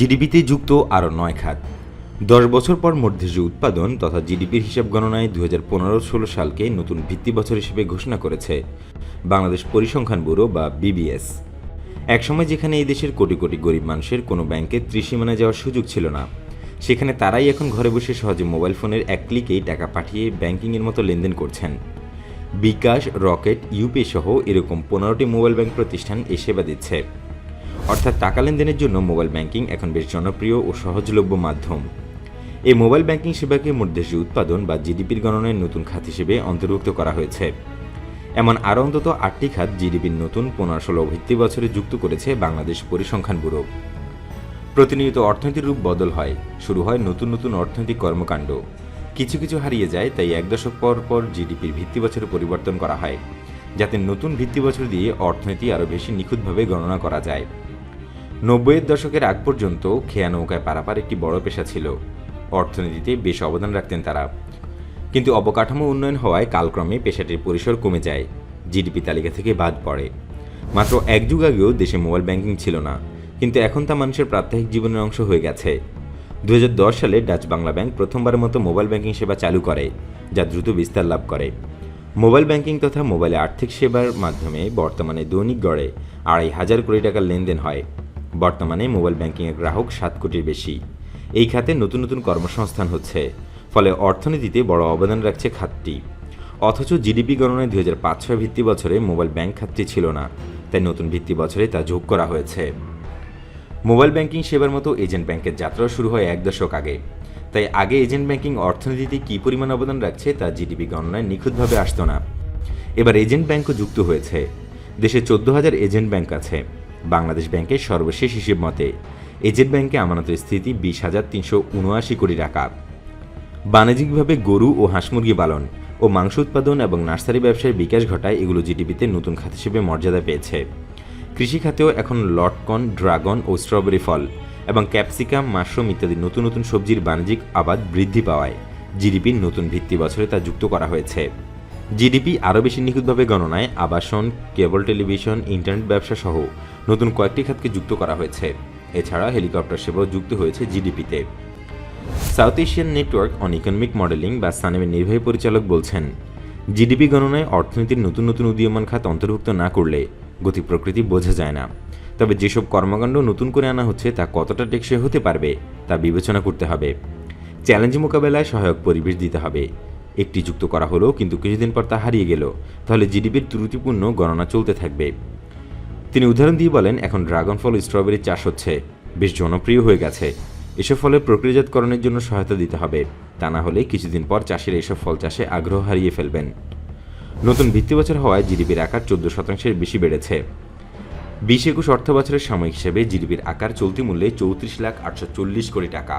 জিডিপিতে যুক্ত আরও নয় খাত। দশ বছর পর মধ্যদেশীয় উৎপাদন তথা জিডিপির হিসাব গণনায় দু হাজার পনেরো ষোলো সালকে নতুন ভিত্তি বছর হিসেবে ঘোষণা করেছে বাংলাদেশ পরিসংখ্যান ব্যুরো বা বিবিএস। একসময় যেখানে এই দেশের কোটি কোটি গরিব মানুষের কোনো ব্যাংকে ত্রিসীমানায় যাওয়ার সুযোগ ছিল না, সেখানে তারাই এখন ঘরে বসে সহজে মোবাইল ফোনের এক ক্লিকেই টাকা পাঠিয়ে ব্যাংকিংয়ের মতো লেনদেন করছেন। বিকাশ, রকেট ইউপি সহ এরকম পনেরোটি মোবাইল ব্যাংক প্রতিষ্ঠান এই সেবা দিচ্ছে। অর্থাৎ টাকা লেনদেনের জন্য মোবাইল ব্যাংকিং এখন বেশ জনপ্রিয় ও সহজলভ্য মাধ্যম। এই মোবাইল ব্যাংকিং সেবাকে মধ্যদেশীয় উৎপাদন বা জিডিপির গণনায় নতুন খাত হিসেবে অন্তর্ভুক্ত করা হয়েছে। এমন আরও অন্তত আটটি খাত জিডিপির নতুন পনেরো ষোলো ভিত্তি বছরে যুক্ত করেছে বাংলাদেশ পরিসংখ্যান ব্যুরো। প্রতিনিয়ত অর্থনীতির রূপ বদল হয়, শুরু হয় নতুন নতুন অর্থনৈতিক কর্মকাণ্ড। কিছু কিছু হারিয়ে যায়, তাই এক দশক পর পর জিডিপির ভিত্তি বছরে পরিবর্তন করা হয়, যাতে নতুন ভিত্তি বছর দিয়ে অর্থনীতি আরও বেশি নিখুঁতভাবে গণনা করা যায়। নব্বইয়ের দশকের আগ পর্যন্ত খেয়া নৌকায় পারাপার একটি বড় পেশা ছিল। অর্থনীতিতে বেশ অবদান রাখতেন তারা। কিন্তু অবকাঠামো উন্নয়ন হওয়ায় কালক্রমে পেশাটির পরিসর কমে যায়, জিডিপি তালিকা থেকে বাদ পড়ে। মাত্র এক যুগ আগেও দেশে মোবাইল ব্যাংকিং ছিল না, কিন্তু এখন তা মানুষের প্রাত্যহিক জীবনের অংশ হয়ে গেছে। দু হাজার দশ সালে ডাচ বাংলা ব্যাংক প্রথমবারের মতো মোবাইল ব্যাংকিং সেবা চালু করে, যা দ্রুত বিস্তার লাভ করে। মোবাইল ব্যাংকিং তথা মোবাইলে আর্থিক সেবার মাধ্যমে বর্তমানে দৈনিক গড়ে আড়াই হাজার কোটি টাকার লেনদেন হয়। বর্তমানে মোবাইল ব্যাংকিংয়ের গ্রাহক সাত কোটির বেশি। এই খাতে নতুন নতুন কর্মসংস্থান হচ্ছে, ফলে অর্থনীতিতে বড় অবদান রাখছে খাতটি। অথচ জিডিপি গণনায় দুই হাজার পাঁচ ছয় ভিত্তি বছরে মোবাইল ব্যাংক খাতটি ছিল না, তাই নতুন ভিত্তি বছরে তা যোগ করা হয়েছে। মোবাইল ব্যাংকিং সেবার মতো এজেন্ট ব্যাংকের যাত্রা শুরু হয় এক দশক আগে। তাই আগে এজেন্ট ব্যাংকিং অর্থনীতিতে কী পরিমাণ অবদান রাখছে তা জিডিপি গণনায় নিখুঁতভাবে আসতো না। এবার এজেন্ট ব্যাংকও যুক্ত হয়েছে। দেশে চোদ্দ হাজার এজেন্ট ব্যাংক আছে। বাংলাদেশ ব্যাংকের সর্বশেষ হিসেব মতে এজেন্ট ব্যাংকে আমানতের স্থিতি বিশ হাজার তিনশো উনআশি কোটি টাকা। বাণিজ্যিকভাবে গরু ও হাঁস মুরগি পালন ও মাংস উৎপাদন এবং নার্সারি ব্যবসায় বিকাশ ঘটায় এগুলো জিডিপিতে নতুন খাত হিসেবে মর্যাদা পেয়েছে। কৃষি খাতেও এখন লটকন, ড্রাগন ও স্ট্রবেরি ফল এবং ক্যাপসিকাম, মাশরুম ইত্যাদি নতুন নতুন সবজির বাণিজ্যিক আবাদ বৃদ্ধি পাওয়ায় জিডিপির নতুন ভিত্তি বছরে তা যুক্ত করা হয়েছে। জিডিপি আরও বেশি নিখুঁতভাবে গণনায় আবাসন, কেবল টেলিভিশন, ইন্টারনেট ব্যবসা সহ নতুন কয়েকটি খাতকে যুক্ত করা হয়েছে। এছাড়া হেলিকপ্টার সেবাও যুক্ত হয়েছে জিডিপিতে। South Asian Network on Economic Modeling বা সানেমের নির্বাহী পরিচালক বলছেন, জিডিপি গণনায় অর্থনীতির নতুন নতুন উদীয়মান খাত অন্তর্ভুক্ত না করলে গতি প্রকৃতি বোঝা যায় না। তবে যেসব কর্মকাণ্ড নতুন করে আনা হচ্ছে তা কতটা টেকসই হতে পারবে তা বিবেচনা করতে হবে। চ্যালেঞ্জ মোকাবেলায় সহায়ক পরিবেশ দিতে হবে। একটি যুক্ত করা হলো কিন্তু কিছুদিন পর তা হারিয়ে গেল। তাহলে জিডিপির ত্রুটিপূর্ণ গণনা চলতে থাকবে। তিনি উদাহরণ দিয়ে বলেন, এখন ড্রাগন ফল স্ট্রবেরি চাষ হচ্ছে, বেশ জনপ্রিয় হয়ে গেছে। এসব ফলের প্রক্রিয়াজাতকরণের জন্য সহায়তা দিতে হবে। তা না হলে কিছুদিন পর চাষিরা এসব ফল চাষে আগ্রহ হারিয়ে ফেলবেন। নতুন ভিত্তি বছর হওয়ায় জিডিপির আকার চোদ্দ শতাংশের বেশি বেড়েছে। বিশ একুশ অর্থ বছরের সাময়িক হিসেবে জিডিপির আকার চলতি মূল্যে চৌত্রিশ লাখ আটশো চল্লিশ কোটি টাকা।